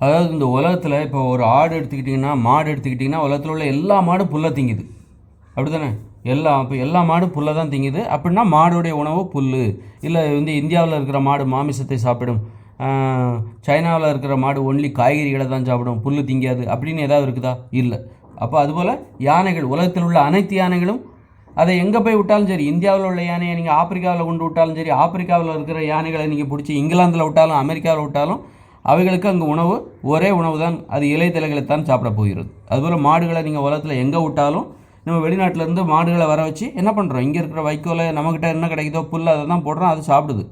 அதாவது இந்த உலகத்தில் இப்போ ஒரு ஆடு எடுத்துக்கிட்டிங்கன்னா மாடு எடுத்துக்கிட்டிங்கன்னா உலகத்தில் உள்ள எல்லா மாடும் புல்லை திங்குது. அப்படி தானே எல்லா இப்போ எல்லா மாடும் புல்லை தான் திங்குது. அப்படின்னா மாடுடைய உணவு புல் இல்லை வந்து இந்தியாவில் இருக்கிற மாடு மாமிசத்தை சாப்பிடும். சைனாவில் இருக்கிற மாடு ஒன்லி காய்கறிகளை தான் சாப்பிடும். புல் திங்காது. அப்படின்னு ஏதாவது இருக்குதா? இல்லை. அப்போ அதுபோல் யானைகள் உலகத்தில் உள்ள அனைத்து யானைகளும் அதை எங்கே போய் விட்டாலும் சரி இந்தியாவில் உள்ள யானையை நீங்கள் ஆப்பிரிக்காவில் கொண்டு விட்டாலும் சரி ஆப்பிரிக்காவில் இருக்கிற யானைகளை நீங்கள் பிடிச்சி இங்கிலாந்தில் விட்டாலும் அமெரிக்காவில் விட்டாலும் அவைகளுக்கு அங்கே உணவு ஒரே உணவு தான் அது இலைத்தலைகளைத்தான் சாப்பிட போகிறது. அதுபோல் மாடுகளை நீங்கள் உலகத்தில் எங்கே விட்டாலும் நம்ம வெளிநாட்டிலேருந்து மாடுகளை வர வச்சு என்ன பண்ணுறோம் இங்கே இருக்கிற வைக்கோல நம்மக்கிட்ட என்ன கிடைக்குதோ புல் அதை தான் போடுறோம் அது சாப்பிடுது.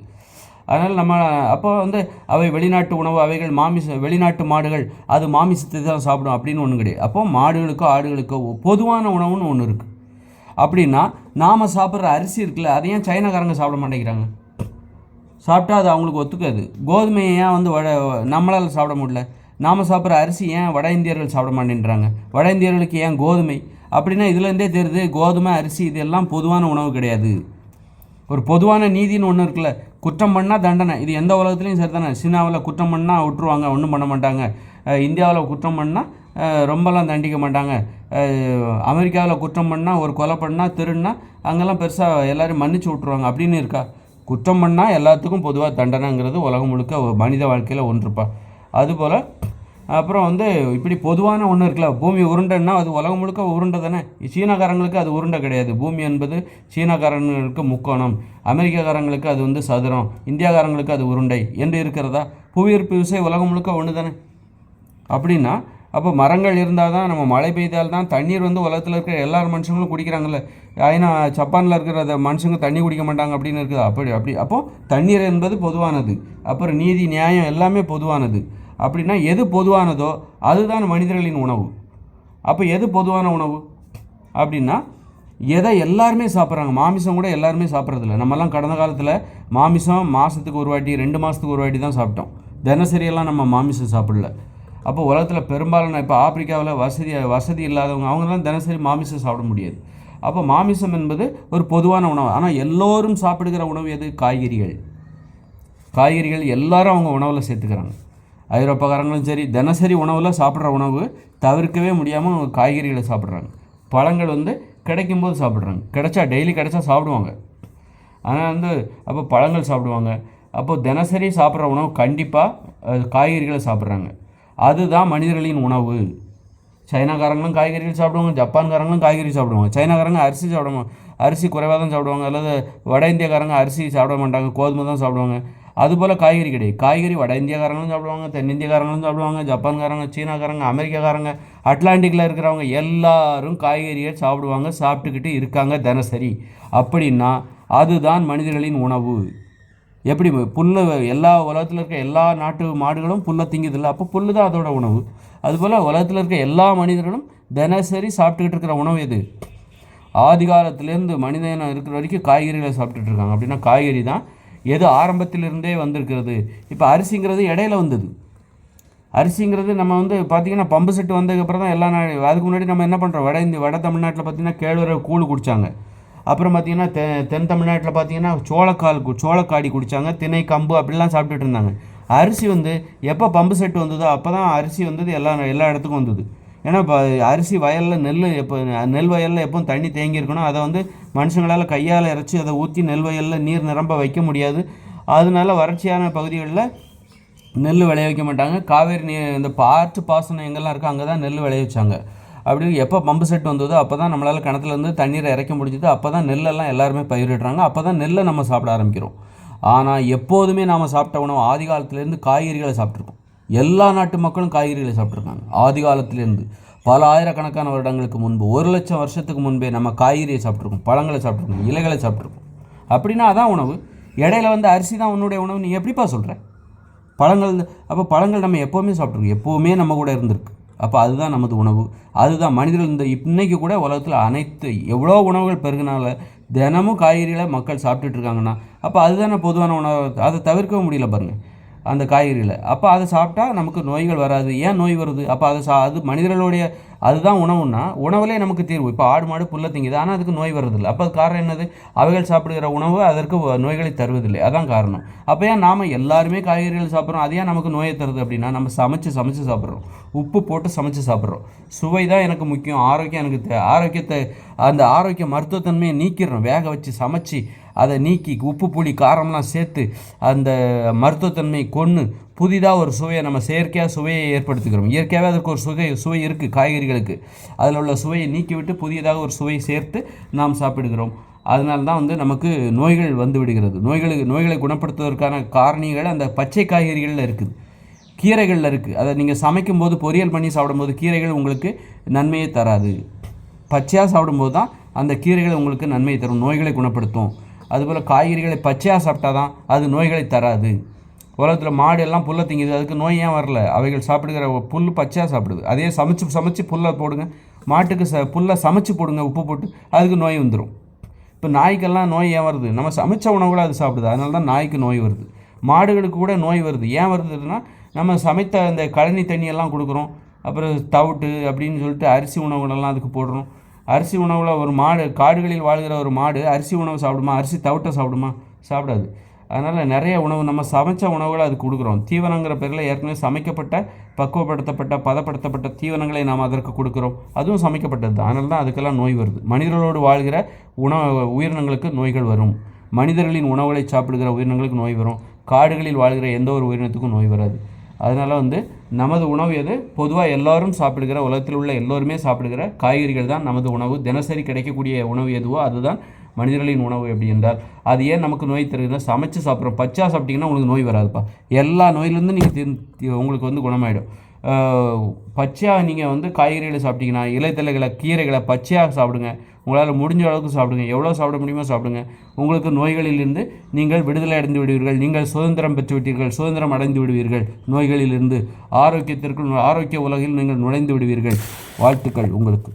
அதனால் நம்ம அப்போ வந்து அவை வெளிநாட்டு உணவு அவைகள் மாமிச வெளிநாட்டு மாடுகள் அது மாமிசத்தை தான் சாப்பிடும் அப்படின்னு ஒன்று கிடையாது. அப்போ மாடுகளுக்கோ ஆடுகளுக்கோ பொதுவான உணவுன்னு ஒன்று இருக்குது அப்படின்னா நாம் சாப்பிட்ற அரிசி இருக்குல்ல அதையும் ஏன் சைனாக்காரங்க சாப்பிட மாட்டேங்கிறாங்க. சாப்பிட்டா அது அவங்களுக்கு ஒத்துக்காது. கோதுமையை ஏன் வந்து வட நம்மளால் சாப்பிட முடியல? நாம் சாப்பிட்ற அரிசி ஏன் வட இந்தியர்கள் சாப்பிட மாட்டேன்றாங்க? வட இந்தியர்களுக்கு ஏன் கோதுமை? அப்படின்னா இதுலேருந்தே தெரியுது கோதுமை அரிசி இதெல்லாம் பொதுவான உணவு கிடையாது. ஒரு பொதுவான நீதின்னு ஒன்று இருக்குல்ல. குற்றம் பண்ணால் தண்டனை. இது எந்த உலகத்துலையும் சரி தானே சீனாவில் குற்றம் பண்ணால் விட்டுருவாங்க ஒன்றும் பண்ண மாட்டாங்க. இந்தியாவில் குற்றம் பண்ணால் ரொம்பலாம் தண்டிக்க மாட்டாங்க. அமெரிக்காவில் குற்றம் பண்ணால் ஒரு கொலை பண்ணால் திருன்னா அங்கெல்லாம் பெருசாக எல்லோரும் மன்னிச்சு விட்ருவாங்க அப்படின்னு இருக்கா? குற்றம் பண்ணால் எல்லாத்துக்கும் பொதுவாக தண்டனைங்கிறது உலகம் முழுக்க மனித வாழ்க்கையில் ஒன்றுப்பா. அதுபோல் அப்புறம் வந்து இப்படி பொதுவான ஒன்று இருக்குல்ல பூமி உருண்டைன்னா அது உலகம் முழுக்க உருண்டை தானே? சீனாக்காரங்களுக்கு அது உருண்டை கிடையாது. பூமி என்பது சீனாக்காரங்களுக்கு முக்கோணம் அமெரிக்காக்காரங்களுக்கு அது வந்து சதுரம் இந்தியாக்காரங்களுக்கு அது உருண்டை என்று இருக்கிறதா? புவியீர்ப்பு விசை உலகம் முழுக்க ஒன்று தானே அப்படின்னா அப்போ மரங்கள் இருந்தால் தான் நம்ம மழை பெய்தால் தான் தண்ணீர் வந்து உலகத்தில் இருக்கிற எல்லா மனுஷங்களும் குடிக்கிறாங்கல்ல. ஏன்னா ஜப்பானில் இருக்கிற மனுஷங்க தண்ணி குடிக்க மாட்டாங்க அப்படின்னு இருக்குது. அப்படி அப்படி அப்போது தண்ணீர் என்பது பொதுவானது. அப்புறம் நீதி நியாயம் எல்லாமே பொதுவானது. அப்படின்னா எது பொதுவானதோ அதுதான் மனிதர்களின் உணவு. அப்போ எது பொதுவான உணவு? அப்படின்னா எதை எல்லாருமே சாப்பிட்றாங்க. மாமிசம் கூட எல்லாருமே சாப்பிட்றதில்ல. நம்மலாம் கடந்த காலத்தில் மாமிசம் மாதத்துக்கு ஒரு வாட்டி ரெண்டு மாதத்துக்கு ஒரு வாட்டி தான் சாப்பிட்டோம். தினசரியெல்லாம் நம்ம மாமிசம் சாப்பிடல. அப்போ உலகத்தில் பெரும்பாலான இப்போ ஆப்பிரிக்காவில் வசதி வசதி இல்லாதவங்க அவங்களாம் தினசரி மாமிசம் சாப்பிட முடியாது. அப்போ மாமிசம் என்பது ஒரு பொதுவான உணவு. ஆனால் எல்லோரும் சாப்பிடுகிற உணவு எது? காய்கறிகள். காய்கறிகள் எல்லாரும் அவங்க உணவில் சேர்த்துக்கிறாங்க. ஐரோப்பாக்காரங்களும் சரி தினசரி உணவில் சாப்பிட்ற உணவு தவிர்க்கவே முடியாமல் அவங்க காய்கறிகளை சாப்பிட்றாங்க. பழங்கள் வந்து கிடைக்கும்போது சாப்பிட்றாங்க. கிடைச்சா டெய்லி கிடைச்சா சாப்பிடுவாங்க. ஆனால் வந்து அப்போ பழங்கள் சாப்பிடுவாங்க. அப்போது தினசரி சாப்பிட்ற உணவு கண்டிப்பாக காய்கறிகளை சாப்பிட்றாங்க. அதுதான் மனிதர்களின் உணவு. சைனாக்காரங்களும் காய்கறிகள் சாப்பிடுவாங்க ஜப்பான்காரங்களும் காய்கறி சாப்பிடுவாங்க சைனாக்காரங்க அரிசி சாப்பிடுவாங்க அரிசி குறைவாக தான் சாப்பிடுவாங்க அல்லது வட இந்தியக்காரங்க அரிசி சாப்பிட மாட்டாங்க கோதுமை தான் சாப்பிடுவாங்க. அதுபோல் காய்கறி கிடையாது காய்கறி வட இந்தியக்காரங்களும் சாப்பிடுவாங்க தென்னிந்தியக்காரங்களும் சாப்பிடுவாங்க ஜப்பான்காரங்க சீனாக்காரங்க அமெரிக்காக்காரங்க அட்லாண்டிக்கில் இருக்கிறவங்க எல்லாரும் காய்கறியை சாப்பிடுவாங்க சாப்பிட்டுக்கிட்டு இருக்காங்க தினசரி. அப்படின்னா அதுதான் மனிதர்களின் உணவு. எப்படி புல் எல்லா உலகத்தில் இருக்க எல்லா நாட்டு மாடுகளும் புல்லை திங்குதில்ல அப்போ புல் தான் அதோட உணவு. அதுபோல் உலகத்தில் இருக்க எல்லா மனிதர்களும் தினசரி சாப்பிட்டுக்கிட்டு இருக்கிற உணவு எது? ஆதி காலத்துலேருந்து இனம் இருக்கிற வரைக்கும் காய்கறிகளை சாப்பிட்டுட்டு இருக்காங்க. அப்படின்னா காய்கறி தான் எது ஆரம்பத்திலிருந்தே வந்திருக்கிறது. இப்போ அரிசிங்கிறது இடையில வந்தது. அரிசிங்கிறது நம்ம வந்து பார்த்திங்கன்னா பம்பு செட்டு வந்ததுக்கப்புறம் தான் எல்லா நாள் அதுக்கு முன்னாடி நம்ம என்ன பண்ணுறோம் வட இந்திய வட தமிழ்நாட்டில் பார்த்திங்கன்னா கேழ்வரகு கூழ் குடித்தாங்க அப்புறம் பார்த்திங்கன்னா தெ தென் தமிழ்நாட்டில் பார்த்திங்கன்னா சோளக்கால் சோளக்காடி குடித்தாங்க திணை கம்பு அப்படிலாம் சாப்பிட்டுட்டு இருந்தாங்க. அரிசி வந்து எப்போ பம்பு செட் வந்ததோ அப்போ தான் அரிசி வந்தது எல்லா எல்லா இடத்துக்கும் வந்தது. ஏன்னா இப்போ அரிசி வயலில் நெல் எப்போ நெல் வயலில் எப்போ தண்ணி தேங்கியிருக்கணும் அதை வந்து மனுஷங்களால் கையால் இறச்சி அதை ஊற்றி நெல் வயலில் நீர் நிரம்ப வைக்க முடியாது. அதனால வறட்சியான பகுதிகளில் நெல் விளைய வைக்க மாட்டாங்க. காவேரி நீர் இந்த பாற்று பாசனம் எங்கெல்லாம் இருக்கோ அங்கே தான் நெல் விளைய வச்சாங்க. அப்படி எப்போ பம்பு செட் வந்ததோ அப்போ தான் நம்மளால் கிணத்துலேருந்து தண்ணீரை இறக்க முடிஞ்சது. அப்போ தான் நெல்லெல்லாம் எல்லாருமே பயிரிடுறாங்க. அப்போ தான் நெல்லை நம்ம சாப்பிட ஆரம்பிக்கிறோம். ஆனால் எப்போதுமே நாம் சாப்பிட்ட உணவு ஆதி காலத்துலேருந்து காய்கறிகளை சாப்பிட்ருக்கோம் எல்லா நாட்டு மக்களும் காய்கறிகளை சாப்பிட்ருக்காங்க ஆதி காலத்துலேருந்து பல ஆயிரக்கணக்கான வருடங்களுக்கு முன்பு ஒரு லட்சம் வருஷத்துக்கு முன்பே நம்ம காய்கறியை சாப்பிட்ருக்கோம் பழங்களை சாப்பிட்ருக்கோம் இலைகளை சாப்பிட்ருக்கோம் அப்படின்னா அதான் உணவு. இடையில வந்து அரிசி தான் உன்னுடைய உணவு நீ எப்படிப்பா சொல்கிற பழங்கள் அப்போ பழங்கள் நம்ம எப்போவுமே சாப்பிட்ருக்கோம் எப்போவுமே நம்ம கூட இருந்திருக்கு. அப்போ அதுதான் நமது உணவு. அதுதான் மனிதர்கள் இந்த இன்னைக்கு கூட உலகத்தில் அனைத்து எவ்வளோ உணவுகள் பெருகினால தினமும் காய்கறிகளை மக்கள் சாப்பிட்டுட்டு இருக்காங்கன்னா அப்போ அதுதானே பொதுவான உணவு. அதை தவிர்க்கவும் முடியல பாருங்கள் அந்த காய்கறிகளை அப்போ அதை சாப்பிட்டா நமக்கு நோய்கள் வராது. ஏன் நோய் வருது? அப்போ அதை சா அது மனிதர்களுடைய அதுதான் உணவுன்னா உணவுலே நமக்கு தீர்வு. இப்போ ஆடு மாடு புல்ல திங்குது. ஆனால் அதுக்கு நோய் வர்றதில்லை. அப்போ அது காரணம் என்னது? அவைகள் சாப்பிடுகிற உணவு அதற்கு நோய்களை தருவதில்லை. அதான் காரணம். அப்போ ஏன் நாம் எல்லாருமே காய்கறிகள் சாப்பிட்றோம்? அது ஏன் நமக்கு நோயை தருது அப்படின்னா நம்ம சமைச்சு சமைச்சு சாப்பிட்றோம். உப்பு போட்டு சமைச்சு சாப்பிட்றோம். சுவை தான் எனக்கு முக்கியம். ஆரோக்கியம் எனக்கு ஆரோக்கியத்தை அந்த ஆரோக்கிய மருத்துவத்தன்மையை நீக்கிடுறோம் வேக வச்சு சமைச்சு அதை நீக்கி உப்பு புளி காரம்லாம் சேர்த்து அந்த மருத்துவத்தன்மையை கொன்று புதிதாக ஒரு சுவையை நம்ம செயற்கையாக சுவையை ஏற்படுத்துகிறோம் இயற்கையாகவே அதற்கு ஒரு சுவை சுவை இருக்குது காய்கறிகளுக்கு. அதில் உள்ள சுவையை நீக்கிவிட்டு புதியதாக ஒரு சுவையை சேர்த்து நாம் சாப்பிடுகிறோம். அதனால தான் வந்து நமக்கு நோய்கள் வந்து விடுகிறது. நோய்களுக்கு நோய்களை குணப்படுத்துவதற்கான காரணிகள் அந்த பச்சை காய்கறிகளில் இருக்குது. கீரைகளில் இருக்குது அதை நீங்கள் சமைக்கும்போது பொரியல் பண்ணி சாப்பிடும்போது கீரைகள் உங்களுக்கு நன்மையை தராது. பச்சையாக சாப்பிடும்போது தான் அந்த கீரைகள் உங்களுக்கு நன்மையை தரும். நோய்களை குணப்படுத்தும். அதுபோல் காய்கறிகளை பச்சையாக சாப்பிட்டா தான் அது நோய்களை தராது. உலகத்தில் மாடு எல்லாம் புல்லை திங்குது. அதுக்கு நோய் ஏன் வரல? அவைகள் சாப்பிடுகிற புல் பச்சையாக சாப்பிடுது. அதே சமைச்சு சமைச்சு புல்லை போடுங்க. மாட்டுக்கு ச புல்லை சமைச்சு போடுங்க. உப்பு போட்டு அதுக்கு நோய் வந்துடும் இப்போ நாய்க்கெல்லாம் நோய் ஏன் வருது? நம்ம சமைச்ச உணவுகளை அது சாப்பிடுது. அதனால தான் நாய்க்கு நோய் வருது. மாடுகளுக்கு கூட நோய் வருது. ஏன் வருதுன்னா நம்ம சமைத்த அந்த கழனி தண்ணியெல்லாம் கொடுக்குறோம். அப்புறம் தவிட்டு அப்படின்னு சொல்லிட்டு அரிசி உணவுகளெல்லாம் அதுக்கு போடுறோம். அரிசி உணவில் ஒரு மாடு காடுகளில் வாழ்கிற ஒரு மாடு அரிசி உணவு சாப்பிடுமா? அரிசி தவிட்ட சாப்பிடுமா? சாப்பிடாது. அதனால் நிறைய உணவு நம்ம சமைச்ச உணவுகளை அது கொடுக்குறோம். தீவனங்கிற பேரில் ஏற்கனவே சமைக்கப்பட்ட பக்குவப்படுத்தப்பட்ட பதப்படுத்தப்பட்ட தீவனங்களை நாம் அதற்கு கொடுக்குறோம். அதுவும் சமைக்கப்பட்டது தான். அதனால தான் அதுக்கெல்லாம் நோய் வருது. மனிதர்களோடு வாழ்கிற உணவு உயிரினங்களுக்கு நோய்கள் வரும். மனிதர்களின் உணவுகளை சாப்பிடுகிற உயிரினங்களுக்கு நோய் வரும். காடுகளில் வாழ்கிற எந்த ஒரு உயிரினத்துக்கும் நோய் வராது. அதனால் வந்து நமது உணவு எது? பொதுவாக எல்லாரும் சாப்பிடுகிற உலகத்தில் உள்ள எல்லோருமே சாப்பிடுகிற காய்கறிகள் தான் நமது உணவு. தினசரி கிடைக்கக்கூடிய உணவு எதுவோ அதுதான். மனிதர்களின் உணவு எப்படி என்றால் அது ஏன் நமக்கு நோய் தருதுன்னா சமைச்சு சாப்பிட்றோம் பச்சா சாப்பிட்டீங்கன்னா உங்களுக்கு நோய் வராதுப்பா. எல்லா நோயிலேருந்து நீங்கள் உங்களுக்கு வந்து குணமாயிடும். பச்சையாக நீங்கள் வந்து காய்கறிகளை சாப்பிட்டீங்கன்னா இலைத்தலைகளை கீரைகளை பச்சையாக சாப்பிடுங்க. உங்களால் முடிஞ்ச அளவுக்கு சாப்பிடுங்க. எவ்வளோ சாப்பிட முடியுமோ சாப்பிடுங்க. உங்களுக்கு நோய்களிலிருந்து நீங்கள் விடுதலை அடைந்து விடுவீர்கள். நீங்கள் சுதந்திரம் பெற்று விட்டீர்கள். சுதந்திரம் அடைந்து விடுவீர்கள் நோய்களிலிருந்து. ஆரோக்கியத்திற்குள் ஆரோக்கிய உலகில் நீங்கள் நுழைந்து விடுவீர்கள். வாழ்த்துக்கள் உங்களுக்கு.